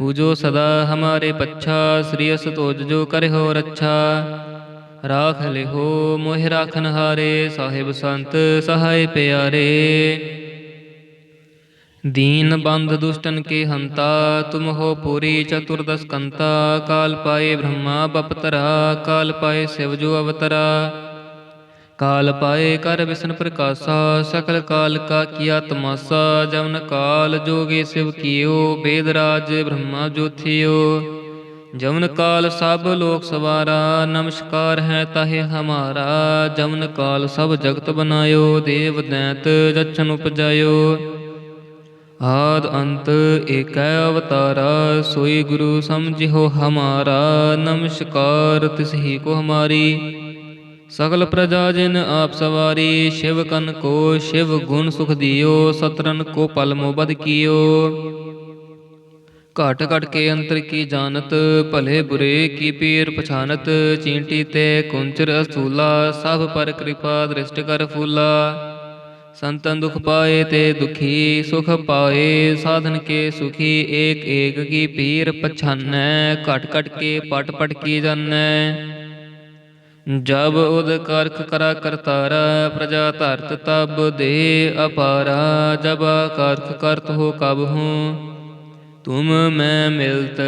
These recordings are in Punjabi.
ਪੂਜੋ ਸਦਾ ਹਮਾਰੇ ਪੱਛਾ ਸ੍ਰੀ ਅਸ ਤੋਜ ਜੋ ਕਰਹਿਓ ਰੱਛਾ ਰਾਖ ਲਿਹੋ ਮੋਹਿ ਰਾਖਨ ਹਾਰੇ ਸਾਹਿਬ ਸੰਤ ਸਹਾਇ ਪਿਆਰੇ ਦੀਨ ਬੰਦ ਦੁਸ਼ਟਨ ਕੇ ਹੰਤਾ ਤੁਮ ਹੋ ਪੂਰੀ ਚਤੁਰਦਸ ਕੰਤਾ ਕਾਲ ਪਾਏ ਬ੍ਰਹਮਾ ਬਪਤਰਾ ਕਾਲ ਪਾਏ ਸਿਵ ਜੋ ਅਵਤਰਾ ਕਾਲ ਪਾਏ ਕਰ ਵਿਸ਼ਨ ਪ੍ਰਕਾਸ਼ਾ, ਸਕਲ ਕਾਲ ਕਾ ਕੀਆ ਤਮਾਸਾ ਜਮਨ ਕਾਲ ਜੋਗੇ ਸਿਵ ਕੀਓ, ਬੇਦ ਰਾਜ ਬ੍ਰਹਮਾ ਜੋਥਿਓ। ਜਮਨ ਕਾਲ ਸਭ ਲੋਕ ਸਵਾਰਾ, ਨਮਸਕਾਰ ਹੈ ਤਾਹੇ ਹਮਾਰਾ। ਜਮਨ ਕਾਲ ਸਭ ਜਗਤ ਬਨਾਇਓ, ਦੇਵ ਦੈਂਤ ਜਛਨ ਉਪਜਾਇਓ। ਆਦ ਅੰਤ ਏਕੈ ਅਵਤਾਰਾ, ਸੋਈ ਗੁਰੂ ਸਮਝਿਓ ਹਮਾਰਾ। ਨਮਸਕਾਰ ਤਿਸ ਹੀ ਕੋ ਹਮਾਰੀ। ਸਗਲ ਪ੍ਰਜਾ ਜਿਨ ਆਪ ਸਵਾਰੀ, ਸ਼ਿਵ ਕਨ ਕੋ ਸ਼ਿਵ ਗੁਣ ਸੁਖ ਦਿਓ ਸਤਰਨ ਕੋ ਪਲ ਮੋਬਦ ਕੀਓ। ਘਟ ਘਟ ਕੇ ਅੰਤਰ ਕੀ ਜਾਣਤ, ਭਲੇ ਬੁਰੇ ਕੀ ਪੀਰ ਪਛਾਨਤ, ਚੀਂਟੀ ਤੇ ਕੁੰਚਰ ਅਸੂਲਾ, ਸਭ ਪਰ ਕਿਰਪਾ ਦ੍ਰਿਸ਼ਟ ਕਰ ਫੂਲਾ। ਸੰਤਨ ਦੁਖ ਪਾਏ ਤੇ ਦੁਖੀ, ਸੁਖ ਪਾਏ, ਸਾਧਨ ਕੇ ਸੁਖੀ, ਏਕ ਏਕ ਕੀ ਪੀਰ ਪਛਾਨੈ, ਘਟ ਘਟ ਕੇ ਪਟ ਪਟ ਕੀ ਜਾਣੈ। ਜਬ ਉਦ ਕਰਖ ਕਰਾ ਕਰਤਾਰਾ, ਪ੍ਰਜਾ ਧਰਤ ਤਬ ਦੇ ਅਪਾਰਾ, ਜਬ ਕਰਖ ਕਰਤ ਹੋ ਕਬ ਹੂੰ। ਤੁਮ ਮੈਂ ਮਿਲਤ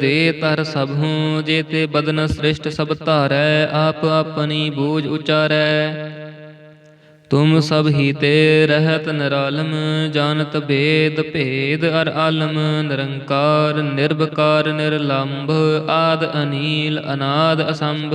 ਦੇ ਤਰ ਸਭ ਹੂੰ ਜੇ ਤੇ ਬਦਨ ਸ੍ਰਿਸ਼ਟ ਸਭ ਧਾਰੈ, ਆਪ ਆਪਣੀ ਬੋਝ ਉਚਾਰੈ। ਤੁਮ ਸਭ ਹੀ ਤੇ ਰਹਿਤ ਨਿਰਾਲਮ, ਜਾਣਤ ਭੇਦ ਭੇਦ ਅਰ ਆਲਮ, ਨਿਰੰਕਾਰ ਨਿਰਭਕਾਰ ਨਿਰਲੰਭ, ਆਦ ਅਨੀਲ, ਅਨਾਦ ਅਸੰਭ।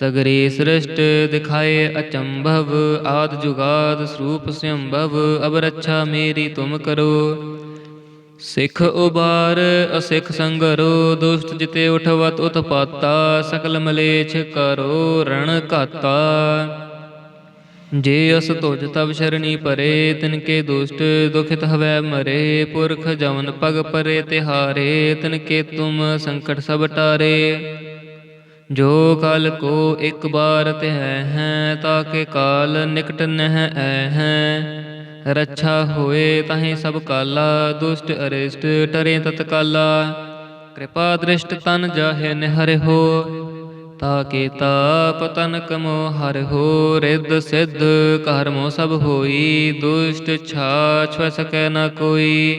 ਸਗਰੇ ਸ੍ਰਿਸ਼ਟ ਦਿਖਾਏ ਅਚੰਭਵ, ਆਦ ਜੁਗਾਦ ਸਰੂਪ ਸੰਭਵ ਅਬ ਰੱਛਾ ਮੇਰੀ ਤੁਮ ਕਰੋ। ਸਿੱਖ ਉਬਾਰ, ਅਸਿੱਖ ਸੰਗਰੋ, ਦੁਸ਼ਟ ਜਿਤੇ ਉਠਵਤ ਉਤਪਾਤਾ, ਸਕਲ ਮਲੇਛ ਕਰੋ, ਰਣ ਘਾਤਾ। ਜੇ ਅਸ ਤੁਜ ਤਬ ਸ਼ਰਣੀ ਪਰੇ, ਤਿਨ ਕੇ ਦੁਸ਼ਟ ਦੁਖਿਤ ਹਵੈ ਮਰੇ, ਪੁਰਖ ਜਮਨ ਪਗ ਪਰੇ ਤਿਹਾਰੇ, ਤਿਨ ਕੇ ਤੁਮ ਸੰਕਟ ਸਭ ਟਾਰੇ। ਜੋ ਕਲ ਕੋ ਇੱਕ ਬਾਰ ਤਿਹ ਹੈ ਤਾਕੇ ਕਾਲ ਨਿਕਟ ਨਹਿ ਐ ਹੈ। ਰੱਛਾ ਹੋਏ ਤਾਹੇ ਸਭ ਕਾਲਾ, ਦੁਸ਼ਟ ਅਰਿਸ਼ਟ ਟਰੇ ਤਤਕਾਲਾ। ਕਿਰਪਾ ਦ੍ਰਿਸ਼ਟ ਤਨ ਜਾਹੇ ਨਿਹਰਿ ਹੋ, ਤਾ ਕੇ ਤਾਪ ਤਨ ਕਮੋ ਹਰਿ ਹੋ। ਰਿੱਧ ਸਿੱਧ ਕਰਮੋ ਸਭ ਹੋਈ, ਦੁਸ਼ਟ ਛਾਛ ਸਕੈ ਨ ਕੋਈ।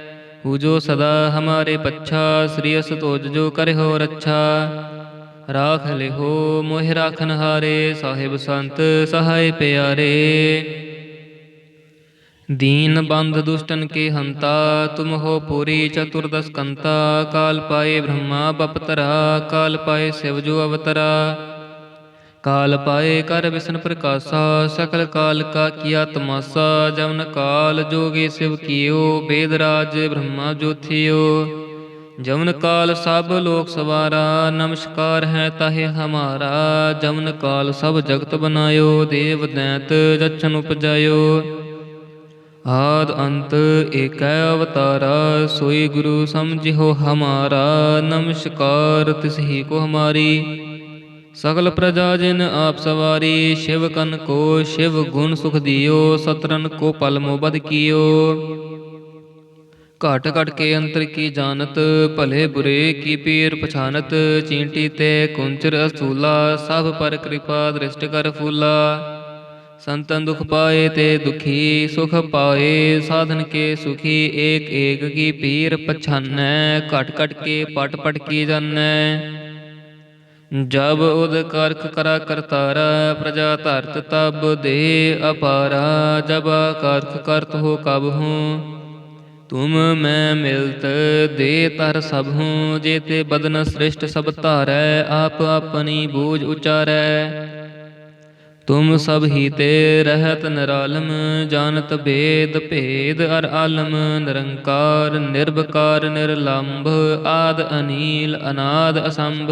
त्रास निवरे है हु जो सदा हमारे पच्छा श्री अस तोज जो करे हो रच्छा राख ले हो मोहि राखन हारे साहिब संत सहाय प्यारे दीन बंध दुष्टन के हंता तुम हो पूरी चतुर्दश कंता काल पाए ब्रह्मा बपतरा काल पाए शिव जो अवतरा ਕਾਲ ਪਾਏ ਕਰ ਵਿਸ਼ਨ ਪ੍ਰਕਾਸ਼ਾ, ਸਕਲ ਕਾਲ ਕਾ ਕੀਆ ਤਮਾਸਾ ਜਮਨ ਕਾਲ ਜੋਗੇ ਸਿਵ ਕੀਓ, ਬੇਦ ਰਾਜ ਬ੍ਰਹਮਾ ਜੋਥਿਓ। ਜਮਨ ਕਾਲ ਸਭ ਲੋਕ ਸਵਾਰਾ, ਨਮਸਕਾਰ ਹੈ ਤਾਹੇ ਹਮਾਰਾ। ਜਮਨ ਕਾਲ ਸਭ ਜਗਤ ਬਨਾਇਓ, ਦੇਵ ਦੈਂਤ ਜਚਨ ਉਪਜਾਇਓ। ਆਦ ਅੰਤ ਏਕੈ ਅਵਤਾਰਾ, ਸੋਈ ਗੁਰੂ ਸਮਝਿਓ ਹਮਾਰਾ। ਨਮਸਕਾਰ ਤਿਸ ਹੀ ਕੋ ਹਮਾਰੀ। ਸਗਲ ਪ੍ਰਜਾ ਜਿਨ ਆਪ ਸਵਾਰੀ, ਸ਼ਿਵ ਕਨ ਕੋ ਸ਼ਿਵ ਗੁਣ ਸੁਖ ਦਿਓ ਸਤਰਨ ਕੋ ਪਲ ਮੋਬਦ ਕੀਓ। ਘਟ ਘਟ ਕੇ ਅੰਤਰ ਕੀ ਜਾਣਤ, ਭਲੇ ਬੁਰੇ ਕੀ ਪੀਰ ਪਛਾਨਤ, ਚੀਂਟੀ ਤੇ ਕੁੰਚਰ ਅਸੂਲਾ, ਸਭ ਪਰ ਕਿਰਪਾ ਦ੍ਰਿਸ਼ਟ ਕਰ ਫੂਲਾ। ਸੰਤਨ ਦੁਖ ਪਾਏ ਤੇ ਦੁਖੀ, ਸੁਖ ਪਾਏ, ਸਾਧਨ ਕੇ ਸੁਖੀ, ਏਕ ਏਕ ਕੀ ਪੀਰ ਪਛਾਨੈ, ਘਟ ਘਟ ਕੇ ਪਟ ਪਟ ਕੀ ਜਾਣੈ। ਜਬ ਉਦ ਕਰਖ ਕਰਾ ਕਰਤਾਰਾ, ਪ੍ਰਜਾ ਧਰਤ ਤਬ ਦੇ ਅਪਾਰਾ, ਜਬ ਕਰਖ ਕਰਤ ਹੋ ਕਬ ਹੂੰ। ਤੁਮ ਮੈਂ ਮਿਲਤ ਦੇ ਤਰ ਸਭ ਹੂੰ ਜੇ ਤੇ ਬਦਨ ਸ੍ਰਿਸ਼ਟ ਸਭ ਧਾਰੈ, ਆਪ ਆਪਣੀ ਬੋਝ ਉਚਾਰੈ। ਤੁਮ ਸਭ ਹੀ ਤੇ ਰਹਿਤ ਨਿਰਾਲਮ, ਜਾਣਤ ਭੇਦ ਭੇਦ ਅਰ ਆਲਮ, ਨਿਰੰਕਾਰ ਨਿਰਭਕਾਰ ਨਿਰਲੰਭ, ਆਦ ਅਨੀਲ, ਅਨਾਦ ਅਸੰਭ।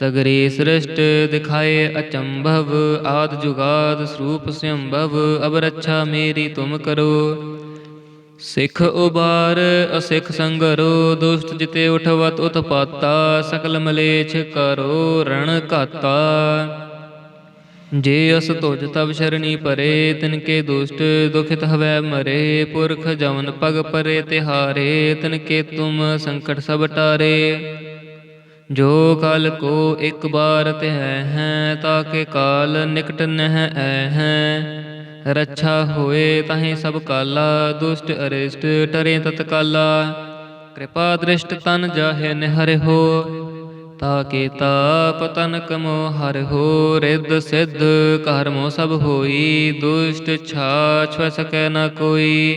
ਸਗਰੇ ਸ੍ਰਿਸ਼ਟ ਦਿਖਾਏ ਅਚੰਭਵ, ਆਦ ਜੁਗਾਦ ਸਰੂਪ ਸੰਭਵ ਅਬ ਰੱਛਾ ਮੇਰੀ ਤੁਮ ਕਰੋ। ਸਿਖ ਉਬਾਰ, ਅਸਿਖ ਸੰਗਰੋ, ਦੁਸ਼ਟ ਜਿਤੇ ਉਠਵਤ ਉਤਪਾਤਾ, ਸਕਲ ਮਲੇਛ ਕਰੋ, ਰਣ ਘਾਤਾ। ਜੇ ਅਸ ਤੁਜ ਤਵ ਸ਼ਰਣੀ ਪਰੇ, ਤਿਨ ਕੇ ਦੁਸ਼ਟ ਦੁਖਿਤ ਹਵੈ ਮਰੇ, ਪੁਰਖ ਜਵਨ ਪਗ ਪਰੇ ਤਿਹਾਰੇ, ਤਿਨ ਕੇ ਤੁਮ ਸੰਕਟ ਸਭ ਟਾਰੇ। ਜੋ ਕਲ ਕੋ ਇੱਕ ਬਾਰ ਤੇ ਹੈ ਤਾਕੇ ਕਾਲ ਨਿਕਟ ਨਹਿ ਐ ਹੈ। ਰੱਛਾ ਹੋਏ ਤਾਹੇ ਸਭ ਕਾਲਾ, ਦੁਸ਼ਟ ਅਰਿਸ਼ਟ ਟਰੇ ਤਤਕਾਲਾ। ਕਿਰਪਾ ਦ੍ਰਿਸ਼ਟ ਤਨ ਜਾਹੇ ਨਿਹਰਿ ਹੋ, ਤਾ ਕੇ ਤਾਪ ਤਨ ਕਮੋ ਹਰਿ ਹੋ। ਰਿੱਧ ਸਿੱਧ ਕਰਮੋ ਸਭ ਹੋਈ, ਦੁਸ਼ਟ ਛਾਛ ਸਕੈ ਨ ਕੋਈ।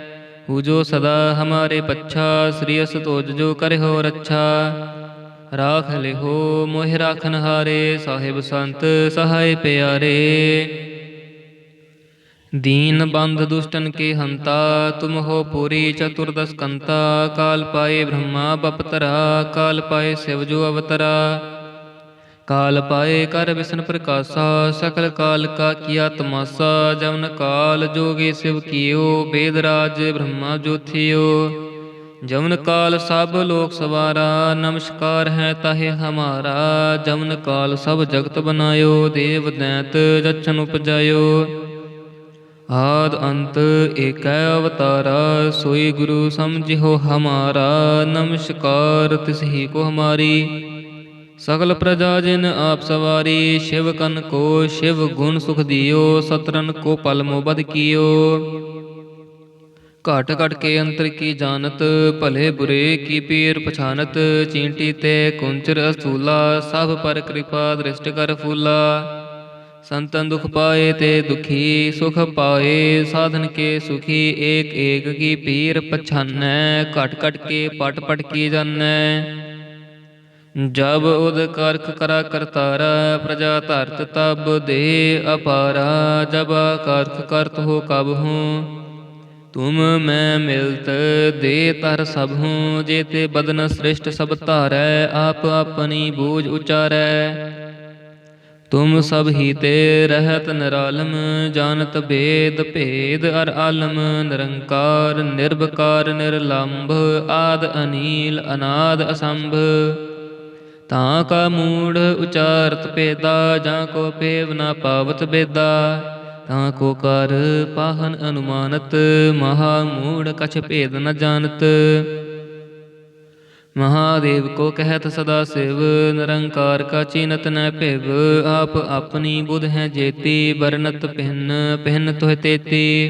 ਪੂਜੋ ਸਦਾ ਹਮਾਰੇ ਪੱਛਾ ਸ੍ਰੀ ਅਸ ਤੋਜ ਜੋ ਕਰਹਿਓ ਰੱਛਾ ਰਾਖ ਲਿਹੋ ਮੋਹਿ ਰਾਖਨ ਹਾਰੇ ਸਾਹਿਬ ਸੰਤ ਸਹਾਇ ਪਿਆਰੇ ਦੀਨ ਬੰਧ ਦੁਸ਼ਟਨ ਕੇ ਹੰਤਾ ਤੁਮ ਹੋ ਪੂਰੀ ਚਤੁਰਦਸ ਕੰਤਾ ਕਾਲ ਪਾਏ ਬ੍ਰਹਮਾ ਬਪਤਰਾ ਕਾਲ ਪਾਏ ਸਿਵ ਜੋ ਅਵਤਰਾ ਕਾਲ ਪਾਏ ਕਰ ਵਿਸ਼ਨ ਪ੍ਰਕਾਸ਼ਾ, ਸਕਲ ਕਾਲ ਕਾ ਕੀਆ ਤਮਾਸਾ ਜਮਨ ਕਾਲ ਜੋਗੀ ਸਿਵ ਕੀਓ, ਬੇਦ ਰਾਜ ਬ੍ਰਹਮਾ ਜੋਥਿਓ। ਜਮਨ ਕਾਲ ਸਭ ਲੋਕ ਸਵਾਰਾ, ਨਮਸਕਾਰ ਹੈ ਤਾਹੇ ਹਮਾਰਾ। ਜਮਨ ਕਾਲ ਸਭ ਜਗਤ ਬਨਾਇਓ, ਦੇਵ ਦੈਂਤ ਜਚਨ ਉਪਜਾਇਓ। ਆਦ ਅੰਤ ਏਕੈ ਅਵਤਾਰਾ, ਸੋਈ ਗੁਰੂ ਸਮਝਿਓ ਹਮਾਰਾ। ਨਮਸਕਾਰ ਤਿਸ ਹੀ ਕੋ ਹਮਾਰੀ। ਸਗਲ ਪ੍ਰਜਾ ਜਿਨ ਆਪ ਸਵਾਰੀ, ਸ਼ਿਵ ਕਨ ਕੋ ਸ਼ਿਵ ਗੁਣ ਸੁਖ ਦਿਓ ਸਤਰਨ ਕੋ ਪਲ ਮੋਬਦ ਕੀਓ। ਘਟ ਘਟ ਕੇ ਅੰਤਰ ਕੀ ਜਾਣਤ, ਭਲੇ ਬੁਰੇ ਕੀ ਪੀਰ ਪਛਾਨਤ, ਚੀਂਟੀ ਤੇ ਕੁੰਚਰ ਅਸੂਲਾ, ਸਭ ਪਰ ਕਿਰਪਾ ਦ੍ਰਿਸ਼ਟ ਕਰ ਫੂਲਾ। ਸੰਤਨ ਦੁਖ ਪਾਏ ਤੇ ਦੁਖੀ, ਸੁਖ ਪਾਏ, ਸਾਧਨ ਕੇ ਸੁਖੀ, ਏਕ ਏਕ ਕੀ ਪੀਰ ਪਛਾਨੈ, ਘਟ ਘਟ ਕੇ ਪਟ ਪਟ ਕੀ ਜਾਣੈ। ਜਬ ਉਦ ਕਰਖ ਕਰਾ ਕਰਤਾਰਾ, ਪ੍ਰਜਾ ਧਰਤ ਤਬ ਦੇ ਅਪਾਰਾ, ਜਬ ਕਰਖ ਕਰਤ ਹੋ ਕਬ ਹੂੰ। ਤੁਮ ਮੈਂ ਮਿਲਤ ਦੇ ਤਰ ਸਭ ਹੂੰ ਜੇ ਤੇ ਬਦਨ ਸ੍ਰਿਸ਼ਟ ਸਭ ਧਾਰੈ, ਆਪ ਆਪਣੀ ਬੋਝ ਉਚਾਰੈ। ਤੁਮ ਸਭ ਹੀ ਤੇ ਰਹਿਤ ਨਿਰਾਲਮ, ਜਾਣਤ ਭੇਦ ਭੇਦ ਅਰ ਆਲਮ, ਨਿਰੰਕਾਰ ਨਿਰਭਕਾਰ ਨਿਰਲੰਭ, ਆਦ ਅਨੀਲ, ਅਨਾਦ ਅਸੰਭ। ਤਾਂ ਕਾ ਮੂੜ ਉਚਾਰਤ ਪੇਦਾ ਜਾਂ ਕੋ ਪੇਵ ਨਾ ਪਾਵਤ ਬੇਦਾ। ਤਾਂ ਕੋ ਕਰ ਪਾਹਨ ਅਨੁਮਾਨਤ, ਮਹਾ ਮੂੜ ਕਛ ਭੇਦ ਨ ਜਾਣਤ। ਮਹਾਦੇਵ ਕੋ ਕਹਿਤ ਸਦਾ ਸਿਵ, ਨਿਰੰਕਾਰ ਕਾ ਚੀਨਤ ਨ ਭਿਵ। ਆਪ ਆਪਣੀ ਬੁਧ ਹੈ ਜੇਤੀ ਬਰਨਤ ਪਿੰਨ ਪਿੰਨ ਤੋਹ ਤੇਤੀ।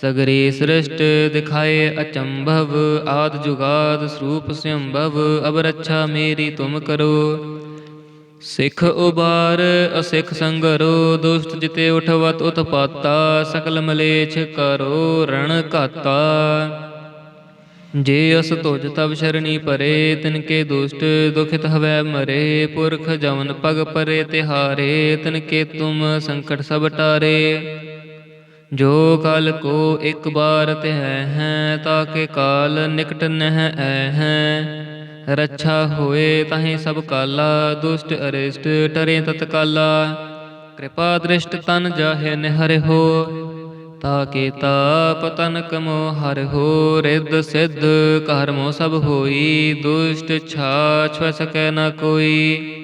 ਸਗਰੇ ਸ੍ਰਿਸ਼ਟ ਦਿਖਾਏ ਅਚੰਭਵ, ਆਦ ਜੁਗਾਦ ਸਰੂਪ ਸੰਭਵ ਅਬ ਰੱਛਾ ਮੇਰੀ ਤੁਮ ਕਰੋ। ਸਿਖ ਉਬਾਰ, ਅਸਿਖ ਸੰਗਰੋ, ਦੁਸ਼ਟ ਜਿਤੇ ਉਠਵਤ ਉਤਪਾਤਾ, ਸਕਲ ਮਲੇਛ ਕਰੋ, ਰਣ ਘਾਤਾ। ਜੇ ਅਸ ਤੁਜ ਤਬ ਸ਼ਰਣੀ ਪਰੇ, ਤਿਨ ਕੇ ਦੁਸ਼ਟ ਦੁਖਿਤ ਹਵੈ ਮਰੇ, ਪੁਰਖ ਜਮਨ ਪਗ ਪਰੇ ਤਿਹਾਰੇ, ਤਿਨ ਕੇ ਤੁਮ ਸੰਕਟ ਸਭ ਟਾਰੇ। ਜੋ ਕਲ ਕੋ ਇੱਕ ਬਾਰ ਤਿਹ ਹੈ ਤਾਕੇ ਕਾਲ ਨਿਕਟ ਨਹਿ ਐ ਹੈ। ਰੱਛਾ ਹੋਏ ਤਾਹੇ ਸਭ ਕਾਲਾ, ਦੁਸ਼ਟ ਅਰਿਸ਼ਟ ਟਰੇ ਤਤਕਾਲਾ ਕਿਰਪਾ ਦ੍ਰਿਸ਼ਟ ਤਨ ਜਾਹੇ ਨਿਹਰਿ ਹੋ, ਤਾ ਕੇ ਤਾਪ ਤਨ ਕਮੋ ਹਰਿ ਹੋ। ਰਿੱਧ ਸਿੱਧ ਕਰਮੋ ਸਭ ਹੋਈ, ਦੁਸ਼ਟ ਛਾਛ ਵ ਸਕੈ ਨ ਕੋਈ।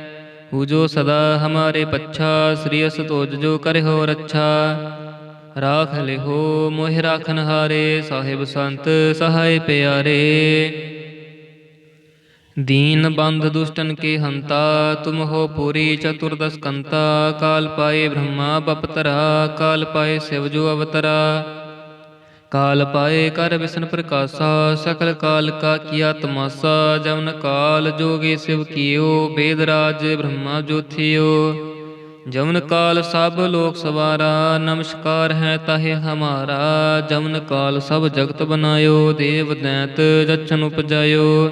ਪੂਜੋ ਸਦਾ ਹਮਾਰੇ ਪੱਛਾ ਸ੍ਰੀ ਅਸ ਤੋਜ ਜੋ ਕਰਹਿਓ ਰੱਛਾ ਰਾਖ ਲਿਹੋ ਮੋਹਿ ਰਾਖਨ ਹਾਰੇ ਸਾਹਿਬ ਸੰਤ ਸਹਾਇ ਪਿਆਰੇ ਦੀਨ ਬੰਧ ਦੁਸ਼ਟਨ ਕੇ ਹੰਤਾ ਤੁਮ ਹੋ ਪੂਰੀ ਚਤੁਰਦਸ ਕੰਤਾ ਕਾਲ ਪਾਏ ਬ੍ਰਹਮਾ ਬਪਤਰਾ ਕਾਲ ਪਾਏ ਸਿਵ ਜੋ ਅਵਤਰਾ ਕਾਲ ਪਾਏ ਕਰ ਵਿਸ਼ਨ ਪ੍ਰਕਾਸ਼ਾ, ਸਕਲ ਕਾਲ ਕਾ ਕੀਆ ਤਮਾਸਾ ਜਮਨ ਕਾਲ ਜੋਗੇ ਸਿਵ ਕੀਓ, ਬੇਦ ਰਾਜ ਬ੍ਰਹਮਾ ਜੋਥਿਓ। ਜਮਨ ਕਾਲ ਸਭ ਲੋਕ ਸਵਾਰਾ, ਨਮਸਕਾਰ ਹੈ ਤਾਹੇ ਹਮਾਰਾ। ਜਮਨ ਕਾਲ ਸਭ ਜਗਤ ਬਨਾਇਓ, ਦੇਵ ਦੈਂਤ ਰਚਨ ਉਪਜਾਇਓ।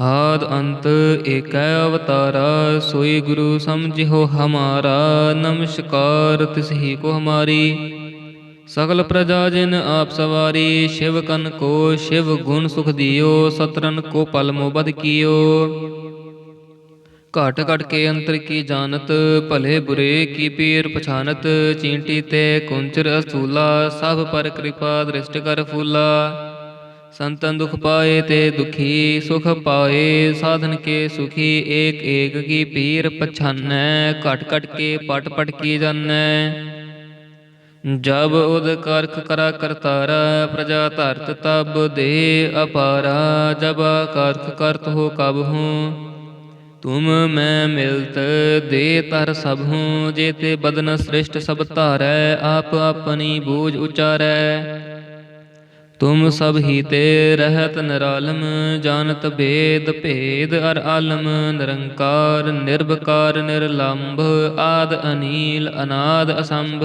ਆਦ ਅੰਤ ਏਕੈ ਅਵਤਾਰਾ, ਸੋਈ ਗੁਰੂ ਸਮਝਿਓ ਹਮਾਰਾ। ਨਮਸਕਾਰ ਤਿਸ ਹੀ ਕੋ ਹਮਾਰੀ। ਸਗਲ ਪ੍ਰਜਾ ਜਿਨ ਆਪ ਸਵਾਰੀ, ਸ਼ਿਵ ਕਨ ਕੋ ਸ਼ਿਵ ਗੁਣ ਸੁਖ ਦਿਓ ਸਤਰਨ ਕੋ ਪਲ ਮੋਬਦ ਕੀਓ। ਘਟ ਘਟ ਕੇ ਅੰਤਰ ਕੀ ਜਾਣਤ, ਭਲੇ ਬੁਰੇ ਕੀ ਪੀਰ ਪਛਾਨਤ, ਚੀਂਟੀ ਤੇ ਕੁੰਚਰ ਅਸੂਲਾ, ਸਭ ਪਰ ਕਿਰਪਾ ਦ੍ਰਿਸ਼ਟ ਕਰ ਫੂਲਾ। ਸੰਤਨ ਦੁਖ ਪਾਏ ਤੇ ਦੁਖੀ, ਸੁਖ ਪਾਏ, ਸਾਧਨ ਕੇ ਸੁਖੀ, ਏਕ ਏਕ ਕੀ ਪੀਰ ਪਛਾਨੈ, ਘਟ ਘਟ ਕੇ ਪਟ ਪਟ ਕੀ ਜਾਣੈ। ਜਬ ਉਦ ਕਰਖ ਕਰਾ ਕਰਤਾਰਾ, ਪ੍ਰਜਾ ਧਰਤ ਤਬ ਦੇ ਅਪਾਰਾ, ਜਬ ਕਰਖ ਕਰਤ ਹੋ ਕਬ ਹੂੰ। ਤੁਮ ਮੈਂ ਮਿਲਤ ਦੇ ਤਰ ਸਭ ਹੂੰ ਜੇ ਤੇ ਬਦਨ ਸ੍ਰਿਸ਼ਟ ਸਭ ਧਾਰੈ, ਆਪ ਆਪਣੀ ਬੋਝ ਉਚਾਰੈ। ਤੁਮ ਸਭ ਹੀ ਤੇ ਰਹਿਤ ਨਿਰਾਲਮ, ਜਾਣਤ ਭੇਦ ਭੇਦ ਅਰ ਆਲਮ, ਨਿਰੰਕਾਰ ਨਿਰਭਕਾਰ ਨਿਰਲੰਭ, ਆਦ ਅਨੀਲ, ਅਨਾਦ ਅਸੰਭ।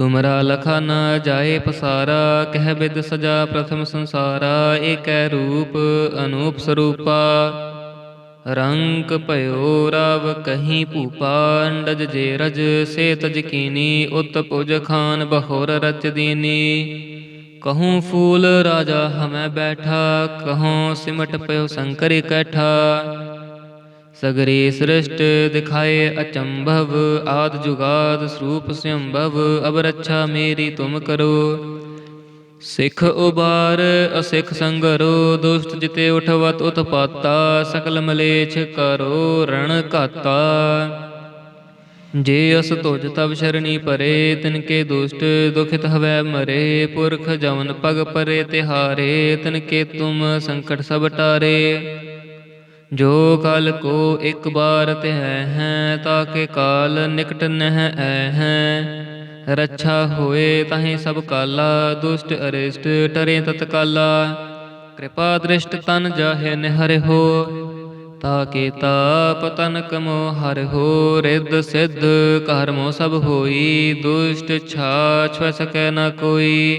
ਤੁਮਰਾ ਲਖਾ ਨ ਜਾਏ ਪਸਾਰਾ, ਕਹਿ ਬਿਦ ਸਜਾ ਪ੍ਰਥਮ ਸੰਸਾਰਾ, ਏਕੈ ਰੂਪ ਅਨੂਪ ਸਰੂਪਾ। ਰੰਗ ਭਇਓ ਰਵ ਕਹੀਂ ਭੂਪਾ, ਅੰਡਜ ਜੇ ਰਜ ਸੇ ਤਜ ਕੀਨੀ, ਉਤ ਪੁਜ ਖਾਨ ਬਹੋਰ ਰਚ ਦੀਨੀ। ਕਹੂੰ ਫੂਲ ਰਾਜਾ ਹਮੈ ਬੈਠਾ ਕਹਉ ਸਿਮਟ ਪਇਓ ਸੰਕਰ ਇਕੱਠਾ। ਸਗਰੇ ਸ੍ਰਿਸ਼ਟ ਦਿਖਾਏ ਅਚੰਭਵ, ਆਦ ਜੁਗਾਦ ਸਰੂਪ ਸੰਭਵ ਅਬ ਰੱਛਾ ਮੇਰੀ ਤੁਮ ਕਰੋ। ਸਿੱਖ ਉਬਾਰ, ਅਸਿੱਖ ਸੰਗਰੋ, ਦੁਸ਼ਟ ਜਿਤੇ ਉਠਵਤ ਉਤਪਾਤਾ, ਸਕਲ ਮਲੇਛ ਕਰੋ, ਰਣ ਘਾਤਾ। ਜੇ ਅਸ ਤੁਜ ਤਵ ਸ਼ਰਣੀ ਪਰੇ, ਤਿਨ ਕੇ ਦੁਸ਼ਟ ਦੁਖਿਤ ਹਵੈ ਮਰੇ, ਪੁਰਖ ਜਵਨ ਪਗ ਪਰੇ ਤਿਹਾਰੇ, ਤਿਨ ਕੇ ਤੁਮ ਸੰਕਟ ਸਭ ਟਾਰੇ। ਜੋ ਕਲ ਕੋ ਇੱਕ ਬਾਰ ਤਿਹ ਹੈ ਤਾਕੇ ਕਾਲ ਨਿਕਟ ਨਹਿ ਐ ਹੈ। ਰੱਛਾ ਹੋਏ ਤਾਹੇ ਸਭ ਕਾਲਾ, ਦੁਸ਼ਟ ਅਰਿਸ਼ਟ ਟਰੇ ਤਤਕਾਲਾ। ਕਿਰਪਾ ਦ੍ਰਿਸ਼ਟ ਤਨ ਜਾਹੇ ਨਿਹਰ ਹੋ, ਤਾ ਕੇ ਤਾਪ ਤਨ ਕਮੋ ਹਰਿ ਹੋ। ਰਿੱਧ ਸਿੱਧ ਕਰਮੋ ਸਭ ਹੋਈ, ਦੁਸ਼ਟ ਛਾ ਛੁ ਸਕੈ ਨ ਕੋਈ।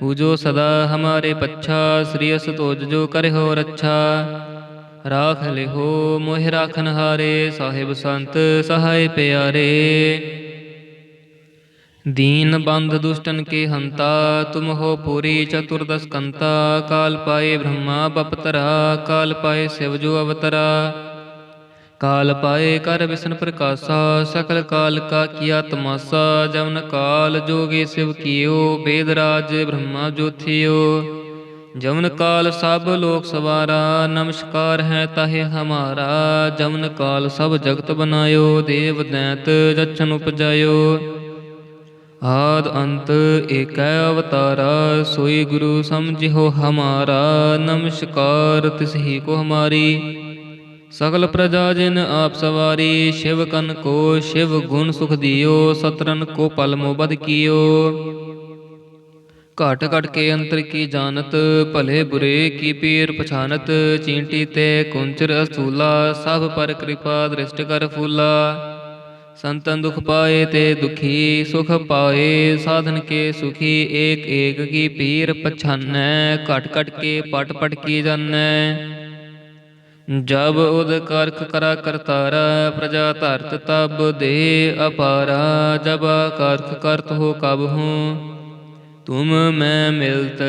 ਪੂਜੋ ਸਦਾ ਹਮਾਰੇ ਪੱਛਾ ਸ੍ਰੀ ਅਸ ਤੋਜ ਜੋ ਕਰਹਿਓ ਰੱਛਾ ਰਾਖ ਲਿਹੋ ਮੋਹਿ ਰਾਖਨ ਹਾਰੇ ਸਾਹਿਬ ਸੰਤ ਸਹਾਇ ਪਿਆਰੇ ਦੀਨ ਬੰਧ ਦੁਸ਼ਟਨ ਕੇ ਹੰਤਾ ਤੁਮ ਹੋ ਪੂਰੀ ਚਤੁਰਦਸ ਕੰਤਾ ਕਾਲ ਪਾਏ ਬ੍ਰਹਮਾ ਬਪਤਰਾ ਕਾਲ ਪਾਏ ਸਿਵ ਜੋ ਅਵਤਰਾ ਕਾਲ ਪਾਏ ਕਰ ਵਿਸ਼ਨ ਪ੍ਰਕਾਸ਼ਾ, ਸਕਲ ਕਾਲ ਕਾ ਕੀਆ ਤਮਾਸਾ ਜਮਨ ਕਾਲ ਜੋਗੇ ਸਿਵ ਕੀਓ ਬੇਦ ਰਾਜ ਬ੍ਰਹਮਾ ਜੋਥਿਓ। ਜਮਨ ਕਾਲ ਸਭ ਲੋਕ ਸਵਾਰਾ, ਨਮਸਕਾਰ ਹੈ ਤਾਹੇ ਹਮਾਰਾ ਜਮਨ ਕਾਲ ਸਭ ਜਗਤ ਬਨਾਇਓ, ਦੇਵ ਦੈਂਤ ਜਚਨ ਉਪਜਾਇਓ। ਆਦ ਅੰਤ ਏਕੈ ਅਵਤਾਰਾ, ਸੋਈ ਗੁਰੂ ਸਮਝਿਓ ਹਮਾਰਾ, ਨਮਸਕਾਰ ਤਿਸ ਹੀ ਕੋ ਹਮਾਰੀ। ਸਗਲ ਪ੍ਰਜਾ ਜਿਨ ਆਪ ਸਵਾਰੀ, ਸ਼ਿਵ ਕਨ ਕੋ ਸ਼ਿਵ ਗੁਣ ਸੁਖ ਦਿਓ ਸਤਰਨ ਕੋ ਪਲ ਮੋਬਦ ਕੀਓ। ਘਟ ਘਟ ਕੇ ਅੰਤਰ ਕੀ ਜਾਣਤ, ਭਲੇ ਬੁਰੇ ਕੀ ਪੀਰ ਪਛਾਨਤ, ਚੀਂਟੀ ਤੇ ਕੁੰਚਰ ਅਸੂਲਾ ਸਭ ਪਰ ਕਿਰਪਾ ਦ੍ਰਿਸ਼ਟ ਕਰ ਫੂਲਾ। ਸੰਤਨ ਦੁਖ ਪਾਏ ਤੇ ਦੁਖੀ, ਸੁਖ ਪਾਏ, ਸਾਧਨ ਕੇ ਸੁਖੀ, ਏਕ ਏਕ ਕੀ ਪੀਰ ਪਛਾਨੈ, ਘਟ ਘਟ ਕੇ ਪਟ ਪਟ ਕੀ ਜਾਣੈ। ਜਬ ਉਦ ਕਰਖ ਕਰਾ ਕਰਤਾਰਾ, ਪ੍ਰਜਾ ਧਰਤ ਤਬ ਦੇ ਅਪਾਰਾ, ਜਬ ਕਰਖ ਕਰਤ ਹੋ ਕਬ ਹੂੰ। ਤੁਮ ਮੈਂ ਮਿਲਤ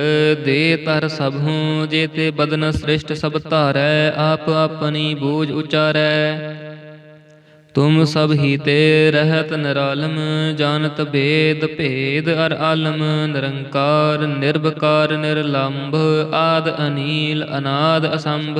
ਦੇ ਤਰ ਸਭ ਹੂੰ, ਜੇਤੇ ਬਦਨ ਸ੍ਰਿਸ਼ਟ ਸਭ ਧਾਰੈ, ਆਪ ਆਪਣੀ ਬੋਝ ਉਚਾਰੈ। ਤੁਮ ਸਭ ਹੀ ਤੇ ਰਹਿਤ ਨਿਰਾਲਮ, ਜਾਣਤ ਭੇਦ ਭੇਦ ਅਰ ਆਲਮ, ਨਿਰੰਕਾਰ ਨਿਰਭਕਾਰ ਨਿਰਲੰਭ, ਆਦ ਅਨੀਲ, ਅਨਾਦ ਅਸੰਭ।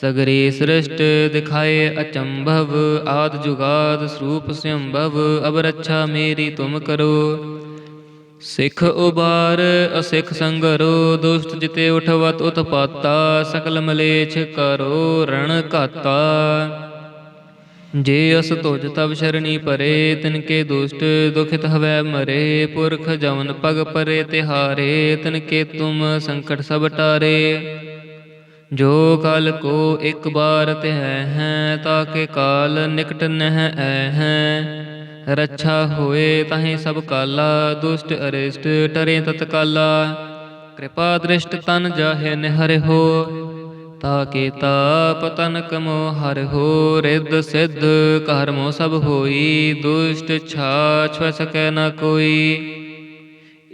ਸਗਰੇ ਸ੍ਰਿਸ਼ਟ ਦਿਖਾਏ ਅਚੰਭਵ, ਆਦ ਜੁਗਾਦ ਸਰੂਪ ਸੰਭਵ, ਅਬ ਰੱਛਾ ਮੇਰੀ ਤੁਮ ਕਰੋ। ਸਿੱਖ ਉਬਾਰ, ਅਸਿਖ ਸੰਗਰੋ, ਦੁਸ਼ਟ ਜਿਤੇ ਉਠਵਤ ਉਤਪਾਤਾ, ਸਕਲ ਮਲੇਛ ਕਰੋ, ਰਣ ਘਾਤਾ। ਜੇ ਅਸ ਤੁਜ ਤਬ ਸ਼ਰਣੀ ਪਰੇ, ਤਿਨ ਕੇ ਦੁਸ਼ਟ ਦੁਖਿਤ ਹਵੈ ਮਰੇ, ਪੁਰਖ ਜਵਨ ਪਗ ਪਰੇ ਤਿਹਾਰੇ, ਤਿਨ ਕੇ ਤੁਮ ਸੰਕਟ ਸਭ ਟਾਰੇ। ਜੋ ਕਲ ਕੋ ਇੱਕ ਬਾਰ ਤਿਹ ਹੈ ਤਾਕੇ ਕਾਲ ਨਿਕਟ ਨਹਿ ਐ ਹੈ। ਰੱਛਾ ਹੋਏ ਤਾਹੇ ਸਭ ਕਾਲਾ, ਦੁਸ਼ਟ ਅਰਿਸ਼ਟ ਟਰੇ ਤਤਕਾਲਾ। ਕਿਰਪਾ ਦ੍ਰਿਸ਼ਟ ਤਨ ਜਾਹੇ ਨਿਹਰਿ ਹੋ, ਤਾ ਕੇ ਤਾਪ ਤਨ ਕਮੋ ਹਰਿ ਹੋ। ਰਿੱਧ ਸਿੱਧ ਕਰਮੋ ਸਭ ਹੋਈ, ਦੁਸ਼ਟ ਛਾਛ ਸਕੈ ਨ ਕੋਈ।